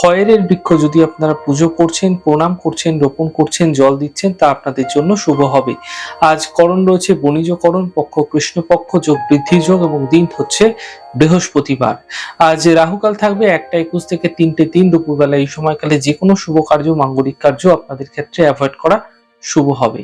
খয়েরের বৃক্ষ যদি আপনারা পুজো করছেন, প্রণাম করছেন, রোপণ করছেন, জল দিচ্ছেন, তা আপনাদের জন্য শুভ হবে। আজ করণ রয়েছে বণিজকরণ পক্ষ, কৃষ্ণপক্ষ, যোগ বৃদ্ধি যোগ এবং দিন হচ্ছে বৃহস্পতিবার। আজ রাহুকাল থাকবে একটা একুশ থেকে তিনটে তিন, দুপুরবেলা এই সময়কালে যে কোনো শুভ কার্য, মাঙ্গলিক কার্য আপনাদের ক্ষেত্রে অ্যাভয়েড করা শুভ হবে।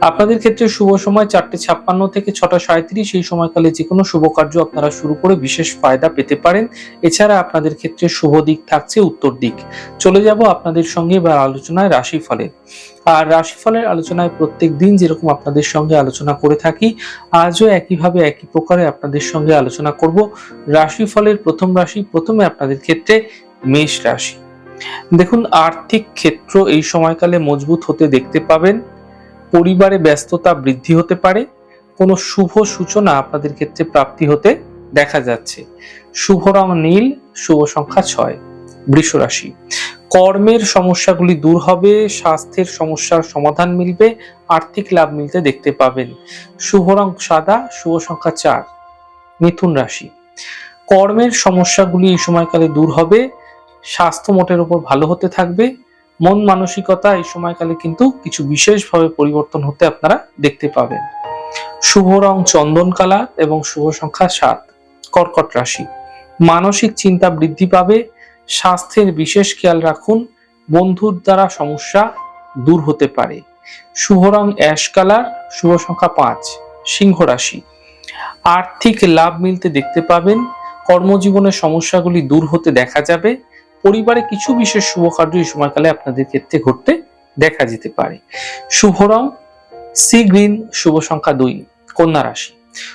আপনাদের ক্ষেত্রে শুভ সময় চারটে ছাপ্পান্ন থেকে ছটা সাঁত্রিশ এই সময়কালে যে কোনো শুভ কার্য আপনারা শুরু করে বিশেষ ফায়দা পেতে পারেন। এছাড়া আপনাদের ক্ষেত্রে শুভ দিক থাকছে উত্তর দিক। চলে যাব আপনাদের সঙ্গে এবার আলোচনায় রাশিফলের। আর রাশিফলের আলোচনায় প্রত্যেক দিন যেরকম আপনাদের সঙ্গে আলোচনা করে থাকি, আজও একইভাবে একই প্রকারে আপনাদের সঙ্গে আলোচনা করব। রাশিফলের প্রথম রাশি, প্রথমে আপনাদের ক্ষেত্রে মেষ রাশি। দেখুন, আর্থিক ক্ষেত্র এই সময়কালে মজবুত হতে দেখতে পাবেন। পরিবারে ব্যস্ততা বৃদ্ধি হতে পারে। কোনো শুভ সূচনা আপনাদের ক্ষেত্রে প্রাপ্তি হতে দেখা যাচ্ছে। শুভ রং নীল, শুভ সংখ্যা ছয়, বৃষ রাশি। কর্মের সমস্যাগুলি দূর হবে, স্বাস্থ্যের সমস্যার সমাধান মিলবে, আর্থিক লাভ মিলতে দেখতে পাবেন। শুভ রং সাদা, শুভ সংখ্যা চার, মিথুন রাশি। কর্মের সমস্যাগুলি এই সময়কালে দূর হবে স্বাস্থ্য মোটের উপর ভালো হতে থাকবে। মন মানসিকতা এই সময়কালে কিন্তু কিছু বিশেষভাবে পরিবর্তন হতে আপনারা দেখতে পাবেন। শুভ রং চন্দন কালার এবং শুভ সংখ্যা সাত, কর্কট রাশি। মানসিক চিন্তা বৃদ্ধি পাবে। স্বাস্থ্যের বিশেষ খেয়াল রাখুন। বন্ধুর দ্বারা সমস্যা দূর হতে পারে। শুভ রং অ্যাশ কালার, শুভ সংখ্যা পাঁচ, সিংহ রাশি। আর্থিক লাভ মিলতে দেখতে পাবেন। কর্মজীবনের সমস্যাগুলি দূর হতে দেখা যাবে। পরিবারে কিছু বিশেষ শুভ কার্য এই সময়কালে আপনাদের ক্ষেত্রে ঘটতে দেখা যেতে পারে। শুভ রং, সি গ্রিন, শুভ সংখ্যা দুই, কন্যা রাশি।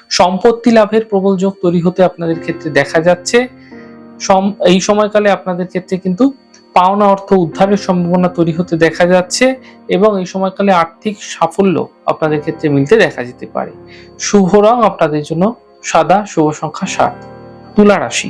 সম্পত্তি লাভের প্রবল যোগ তৈরি হতে আপনাদের ক্ষেত্রে দেখা যাচ্ছে। এই সময়কালে আপনাদের ক্ষেত্রে কিন্তু পাওনা অর্থ উদ্ধারের সম্ভাবনা তৈরি হতে দেখা যাচ্ছে এবং এই সময়কালে আর্থিক সাফল্য আপনাদের ক্ষেত্রে মিলতে দেখা যেতে পারে। শুভ রং আপনাদের জন্য সাদা, শুভ সংখ্যা সাত। তুলা রাশি।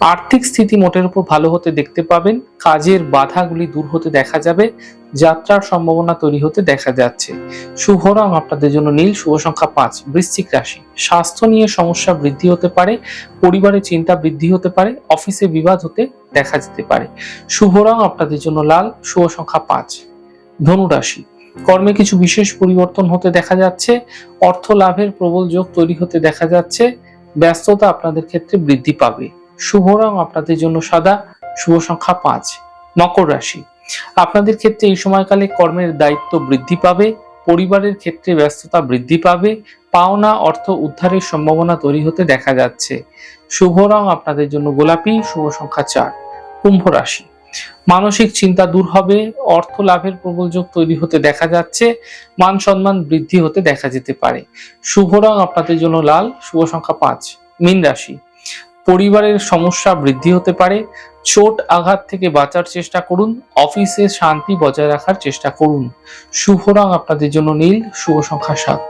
আর্থিক স্থিতি মোটের উপর ভালো হতে দেখতে পাবেন। কাজের বাধাগুলি দূর হতে দেখা যাবে। যাত্রার সম্ভাবনা তৈরি হতে দেখা যাচ্ছে। শুভ রং আপনাদের জন্য নীল, শুভ সংখ্যা পাঁচ, বৃশ্চিক রাশি। স্বাস্থ্য নিয়ে সমস্যা বৃদ্ধি হতে পারে পরিবারে চিন্তা বৃদ্ধি হতে পারে, অফিসে বিবাদ হতে দেখা যেতে পারে। শুভ রং আপনাদের জন্য লাল, শুভ সংখ্যা পাঁচ। ধনু রাশি। কর্মে কিছু বিশেষ পরিবর্তন হতে দেখা যাচ্ছে। অর্থ লাভের প্রবল যোগ তৈরি হতে দেখা যাচ্ছে। ব্যস্ততা আপনাদের ক্ষেত্রে বৃদ্ধি পাবে। শুভ রং আপনাদের জন্য সাদা শুভ সংখ্যা পাঁচ, মকর রাশি। আপনাদের ক্ষেত্রে এই সময়কালে কর্মের দায়িত্ব বৃদ্ধি পাবে, পরিবারের ক্ষেত্রে ব্যস্ততা বৃদ্ধি পাবে, পাওনা অর্থ উদ্ধারের সম্ভাবনা তৈরি হতে দেখা যাচ্ছে। শুভ রং আপনাদের জন্য গোলাপি, শুভ সংখ্যা চার, কুম্ভ রাশি। মানসিক চিন্তা দূর হবে, অর্থ লাভের প্রবল যোগ তৈরি হতে দেখা যাচ্ছে, মান সম্মান বৃদ্ধি হতে দেখা যেতে পারে। শুভ রং আপনাদের জন্য লাল, শুভ সংখ্যা পাঁচ, মীন রাশি। পরিবারের সমস্যা বৃদ্ধি হতে পারে, চোট আঘাত থেকে বাঁচার চেষ্টা করুন, অফিসে শান্তি বজায় রাখার চেষ্টা করুন। শুভ রং আপনাদের জন্য নীল, শুভ সংখ্যা সাত।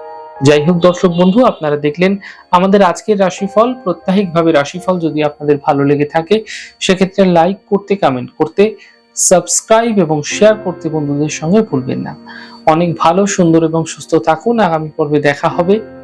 যাই হোক দর্শক বন্ধু, আপনারা দেখলেন আমাদের আজকের রাশিফল। প্রত্যাহিকভাবে রাশিফল যদি আপনাদের ভালো লেগে থাকে, সেক্ষেত্রে লাইক করতে, কমেন্ট করতে, সাবস্ক্রাইব এবং শেয়ার করতে বন্ধুদের সঙ্গে ভুলবেন না। অনেক ভালো, সুন্দর এবং সুস্থ থাকুন। আগামী পর্বে দেখা হবে।